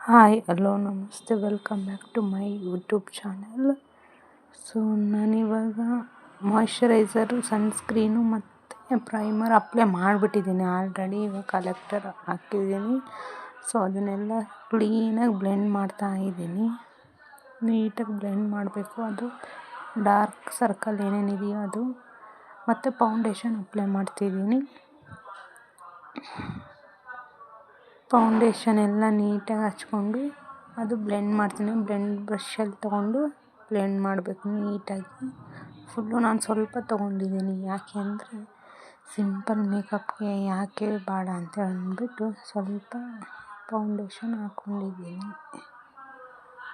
Hi hello ನಮಸ್ತೆ welcome back to my YouTube channel so ನಾನಿವಾಗ moisturiser sunscreen ಮತ್ತು primer apply ಮಾಡಿಬಿಟ್ಟಿದ್ದೀನಿ. Already ಇವಾಗ ಕಲೆಕ್ಟರ್ ಹಾಕಿದ್ದೀನಿ. ಸೊ ಅದನ್ನೆಲ್ಲ ಕ್ಲೀನಾಗಿ ಬ್ಲೆಂಡ್ ಮಾಡ್ತಾ ಇದ್ದೀನಿ. ನೀಟಾಗಿ ಬ್ಲೆಂಡ್ ಮಾಡಬೇಕು. ಅದು ಡಾರ್ಕ್ ಸರ್ಕಲ್ ಏನೇನಿದೆಯೋ ಅದು. ಮತ್ತು ಫೌಂಡೇಶನ್ ಅಪ್ಲೈ ಮಾಡ್ತಿದ್ದೀನಿ. ಫೌಂಡೇಶನ್ ಎಲ್ಲ ನೀಟಾಗಿ ಹಚ್ಕೊಂಡು ಅದು ಬ್ಲೆಂಡ್ ಮಾಡ್ತೀನಿ. ಬ್ಲೆಂಡ್ ಬ್ರಷಲ್ಲಿ ತೊಗೊಂಡು ಬ್ಲೆಂಡ್ ಮಾಡಬೇಕು ನೀಟಾಗಿ ಫುಲ್ಲು ನಾನು ಸ್ವಲ್ಪ ತೊಗೊಂಡಿದ್ದೀನಿ. ಯಾಕೆ ಅಂದರೆ ಸಿಂಪಲ್ ಮೇಕಪ್ಗೆ ಯಾಕೆ ಬೇಡ ಅಂತ ಅಂದ್ಬಿಟ್ಟು ಸ್ವಲ್ಪ ಫೌಂಡೇಶನ್ ಹಾಕ್ಕೊಂಡಿದ್ದೀನಿ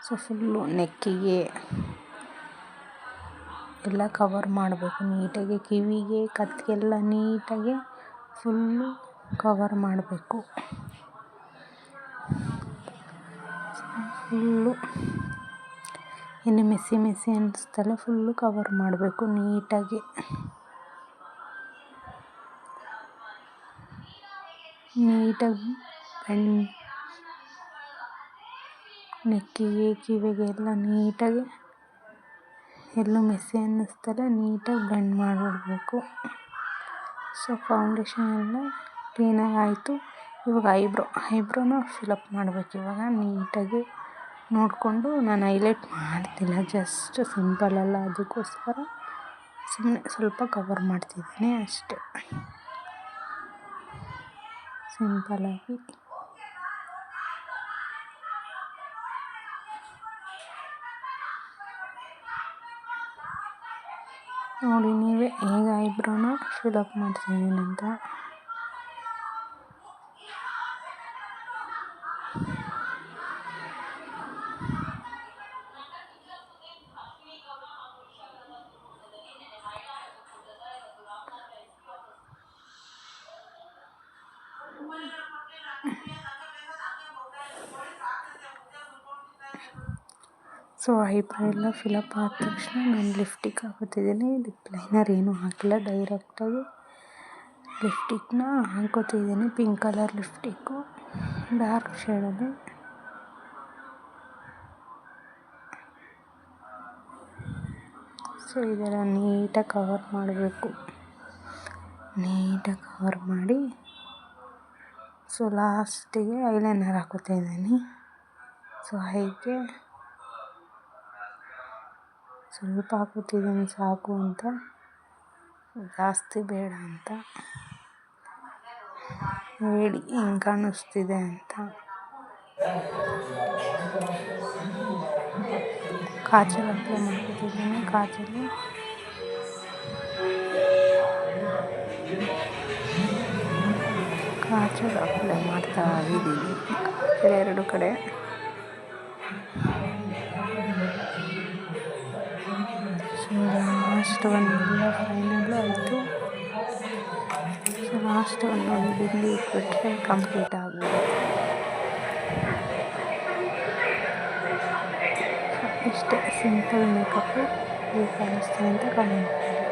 ಸೊ ಫುಲ್ಲು ನೆಕ್ಕಿಗೆ ಎಲ್ಲ ಕವರ್ ಮಾಡಬೇಕು. ನೀಟಾಗಿ ಕಿವಿಗೆ ಕತ್ತಿಗೆಲ್ಲ ನೀಟಾಗಿ ಫುಲ್ಲು ಕವರ್ ಮಾಡಬೇಕು. ಫುಲ್ಲು. ಎಣ್ಣೆ ಮೆಸಿ ಮೆಸಿ ಅನ್ನಿಸ್ತಲ್ಲ ಫುಲ್ಲು ಕವರ್ ಮಾಡಬೇಕು ನೀಟಾಗಿ. ನೀಟಾಗಿ ಬೆಂಡ್ ನೆಕ್ಕಿಗೆ ಕಿವಿಗೆಲ್ಲ ನೀಟಾಗಿ, ಎಲ್ಲೂ ಮೆಸಿ ಅನ್ನಿಸ್ತಲ್ಲ, ನೀಟಾಗಿ ಬೆಂಡ್ ಮಾಡಿಬಿಡ್ಬೇಕು. ಸೊ ಫೌಂಡೇಶನ್ ಎಲ್ಲ ಕ್ಲೀನಾಗಿ ಆಯಿತು. ಇವಾಗ ಐಬ್ರೋ ಐಬ್ರೋನ ಫಿಲಪ್ ಮಾಡಬೇಕು ಇವಾಗ, ನೀಟಾಗಿ. ನೋಡಿಕೊಂಡು ನಾನು ಹೈಲೈಟ್ ಮಾಡ್ತಿಲ್ಲ. ಜಸ್ಟ್ ಸಿಂಪಲಲ್ಲ ಅದಕ್ಕೋಸ್ಕರ ಸುಮ್ಮನೆ ಸ್ವಲ್ಪ ಕವರ್ ಮಾಡ್ತಿದ್ದೀನಿ ಅಷ್ಟೇ. ಸಿಂಪಲಾಗಿ ನೋಡಿ ನೀವೇ ಹೇಗೆ ಐಬ್ರೋನ ಫಿಲಪ್ ಮಾಡ್ತಿದ್ದೀನಿ ಅಂತ ಸೊ ಐಬ್ರೋ ಎಲ್ಲ ಫಿಲಪ್ ಆದ ತಕ್ಷಣ ನಾನು ಲಿಫ್ಟಿಕ್ ಹಾಕೋತಿದ್ದೀನಿ. ಲಿಪ್ ಲೈನರ್ ಏನೂ ಹಾಕಿಲ್ಲ ಡೈರೆಕ್ಟಾಗಿ ಲಿಫ್ಟಿಕ್ನ ಹಾಕೋತಿದ್ದೀನಿ. ಪಿಂಕ್ ಕಲರ್ ಲಿಫ್ಟಿಕ್ಕು ಡಾರ್ಕ್ ಶೇಡಲ್ಲಿ ಸೊ ಇದೆಲ್ಲ ನೀಟಾಗಿ ಕವರ್ ಮಾಡಬೇಕು. ನೀಟಾಗಿ ಕವರ್ ಮಾಡಿ ಸೊ ಲಾಸ್ಟಿಗೆ ಐಲೈನರ್ ಹಾಕೋತಿದ್ದೀನಿ. ಸೊ ಹೈಗೆ. ಸ್ವಲ್ಪ ಹಾಕೋತಿದ್ದೀನಿ ಸಾಕು ಅಂತ. ಜಾಸ್ತಿ ಬೇಡ ಅಂತ. ಹೇಳಿ ಹಿಂಗೆ ಕಾಣಿಸ್ತಿದೆ ಅಂತ. ಕಾಜಲ್ ಅಪ್ಲೈ ಮಾಡ್ಕೊತಿದ್ದೀನಿ ಕಾಚಲ್ಲಿ ಕಾಜಲ್ ಅಪ್ಲೈ ಮಾಡ್ತಾ ಇದ್ದೀನಿ ಎರಡು ಕಡೆ. ಸೊ ಲಾಸ್ಟ್ ಒಂದೆಲ್ಲ ಫೈನಲ್ಲು ಆಯಿತು ಸೊ ಲಾಸ್ಟ್ ಒಂದೊಂದು ಬಿಂದು ಇಟ್ಬಿಟ್ರೆ ಕಂಪ್ಲೀಟ್ ಆಗ್ಬಿಡುತ್ತೆ ಇಷ್ಟೇ ಸಿಂಪಲ್ ಮೇಕಪ್ಪು ಹೇಗೆ ಕಾಣಿಸ್ತೀನಿ ಅಂತ ಕಮೆಂಟ್ ಮಾಡಿ